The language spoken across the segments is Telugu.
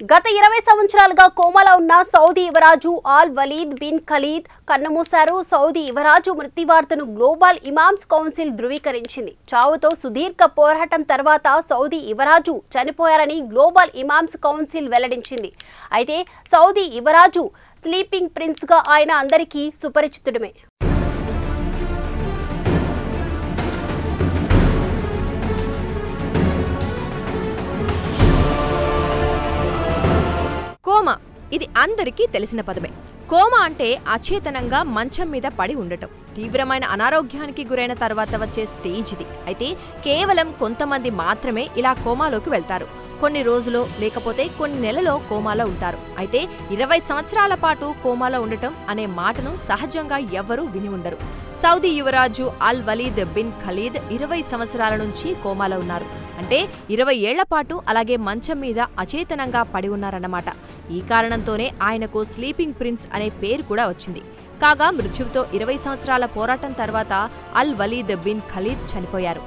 గత ఇరవై సంవత్సరాలుగా కోమలో ఉన్న సౌదీ యువరాజు ఆల్ వలీద్ బిన్ ఖలీద్ కన్నుమూశారు సౌదీ యువరాజు మృతి వార్తను గ్లోబల్ ఇమామ్స్ కౌన్సిల్ ధృవీకరించింది. చావుతో సుదీర్ఘ పోరాటం తర్వాత సౌదీ యువరాజు చనిపోయారని గ్లోబల్ ఇమామ్స్ కౌన్సిల్ వెల్లడించింది. అయితే సౌదీ యువరాజు స్లీపింగ్ ప్రిన్స్గా ఆయన అందరికీ సుపరిచితుడమే. ఇది అందరికీ తెలిసిన పదమే. కోమా అంటే అచేతనంగా మంచం మీద పడి ఉండటం. తీవ్రమైన అనారోగ్యానికి గురైన తర్వాత వచ్చే స్టేజ్ ఇది. అయితే కేవలం కొంతమంది మాత్రమే ఇలా కోమాలోకి వెళ్తారు. కొన్ని రోజులో లేకపోతే కొన్ని నెలలో కోమాలో ఉంటారు. అయితే ఇరవై సంవత్సరాల పాటు కోమాలో ఉండటం అనే మాటను సహజంగా ఎవ్వరూ విని ఉండరు. సౌదీ యువరాజు అల్ వలీద్ బిన్ ఖలీద్ ఇరవై సంవత్సరాల నుంచి కోమాలో ఉన్నారు. అంటే ఇరవై ఏళ్ళ పాటు అలాగే మంచం మీద అచేతనంగా పడి ఉన్నారన్నమాట. ఈ కారణంతోనే ఆయనకు స్లీపింగ్ ప్రిన్స్ అనే పేరు కూడా వచ్చింది. కాగా మృత్యువుతో ఇరవై సంవత్సరాల పోరాటం తర్వాత అల్ వలీద్ బిన్ ఖలీద్ చనిపోయారు.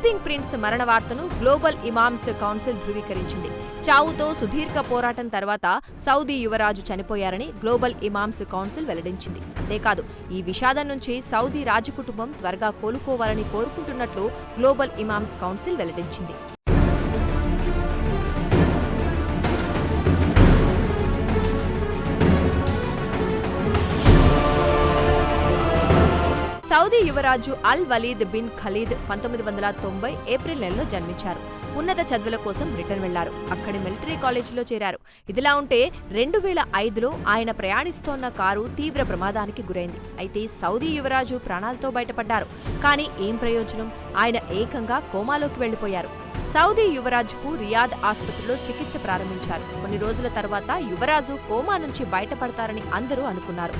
స్లీపింగ్ ప్రిన్స్ మరణ వార్తను గ్లోబల్ ఇమామ్స్ కౌన్సిల్ ధృవీకరించింది. చావుతో సుదీర్ఘ పోరాటం తర్వాత సౌదీ యువరాజు చనిపోయారని గ్లోబల్ ఇమామ్స్ కౌన్సిల్ వెల్లడించింది. అంతేకాదు ఈ విషాదం నుంచి సౌదీ రాజకుటుంబం త్వరగా కోలుకోవాలని కోరుకుంటున్నట్లు గ్లోబల్ ఇమామ్స్ కౌన్సిల్ వెల్లడించింది. సౌదీ యువరాజు అల్ వలీద్ బిన్ ఖలీద్ పంతొమ్మిది వందల తొంభై ఏప్రిల్ నెలలో జన్మించారు. ఉన్నత చదువుల కోసం బ్రిటన్ వెళ్ళారు అక్కడి మిలిటరీ కాలేజీలో చేరారు. ఇదిలా ఉంటే రెండు వేల ఐదులో ఆయన ప్రయాణిస్తోన్న కారు తీవ్ర ప్రమాదానికి గురైంది. అయితే సౌదీ యువరాజు ప్రాణాలతో బయటపడ్డారు. కానీ ఏం ప్రయోజనం? ఆయన ఏకంగా కోమాలోకి వెళ్ళిపోయారు సౌదీ యువరాజుకు రియాద్ ఆసుపత్రిలో చికిత్స ప్రారంభించారు. కొన్ని రోజుల తర్వాత యువరాజు కోమా నుంచి బయటపడతారని అందరూ అనుకున్నారు.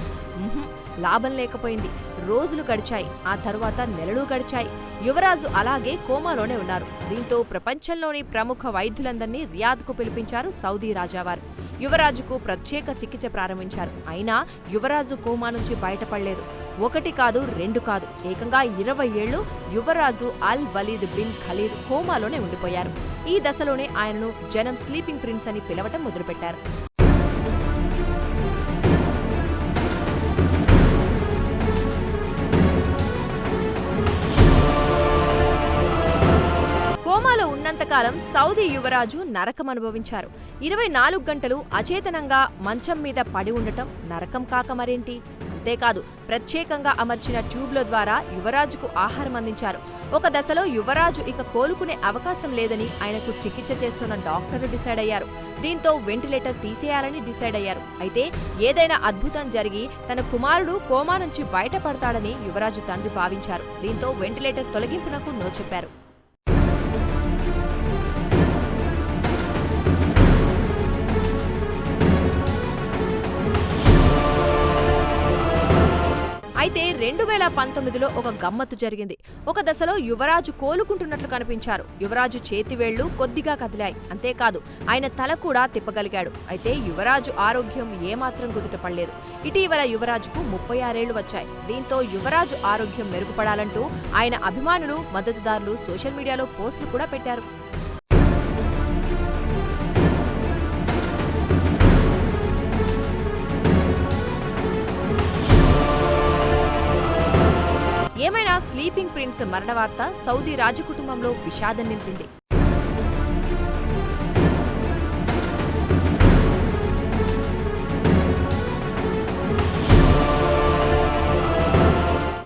లాభం లేకపోయింది. రోజులు గడిచాయి. ఆ తర్వాత నెలలు గడిచాయి. యువరాజు అలాగే కోమాలోనే ఉన్నారు. దీంతో ప్రపంచంలోని ప్రముఖ వైద్యులందరినీ రియాద్కు పిలిపించారు సౌదీ రాజావారు. యువరాజుకు ప్రత్యేక చికిత్స ప్రారంభించారు. అయినా యువరాజు కోమా నుంచి బయటపడలేదు. ఒకటి కాదు రెండు కాదు. ఏకంగా ఇరవై ఏళ్ళు యువరాజు అల్ వలీద్ బిన్ ఖలీద్ కోమాలోనే ఉండిపోయారు. ఈ దశలోనే ఆయనను జనం స్లీపింగ్ ప్రిన్స్ అని పిలవటం మొదలుపెట్టారు. ఉన్నంతకాలం సౌదీ యువరాజు నరకం అనుభవించారు. ఇరవై నాలుగు గంటలు అచేతనంగా మంచం మీద పడి ఉండటం నరకం కాక మరేంటి? అంతేకాదు ప్రత్యేకంగా అమర్చిన ట్యూబ్ల ద్వారా యువరాజుకు ఆహారం అందించారు. ఒక దశలో యువరాజు ఇక కోలుకునే అవకాశం లేదని ఆయనకు చికిత్స చేస్తున్న డాక్టర్లు డిసైడ్ అయ్యారు. దీంతో వెంటిలేటర్ తీసేయాలని డిసైడ్ అయ్యారు. అయితే ఏదైనా అద్భుతం జరిగి తన కుమారుడు కోమా నుంచి బయటపడతాడని యువరాజు తండ్రి భావించారు. దీంతో వెంటిలేటర్ తొలగింపునకు నో చెప్పారు. అయితే రెండు వేల పంతొమ్మిదిలో ఒక గమ్మత్తు జరిగింది. ఒక దశలో యువరాజు కోలుకుంటున్నట్లు కనిపించారు. యువరాజు చేతివేళ్ళు కొద్దిగా కదిలాయి. అంతేకాదు ఆయన తల కూడా తిప్పగలిగాడు. అయితే యువరాజు ఆరోగ్యం ఏమాత్రం కుదుటపడలేదు ఇటీవల యువరాజుకు ముప్పై ఆరేళ్ళు వచ్చాయి. దీంతో యువరాజు ఆరోగ్యం మెరుగుపడాలంటూ ఆయన అభిమానులు మద్దతుదారులు సోషల్ మీడియాలో పోస్టులు కూడా పెట్టారు. ఏమైనా స్లీపింగ్ ప్రిన్స్ మరణ వార్త సౌదీ రాజకుటుంబంలో విషాదం నింపింది.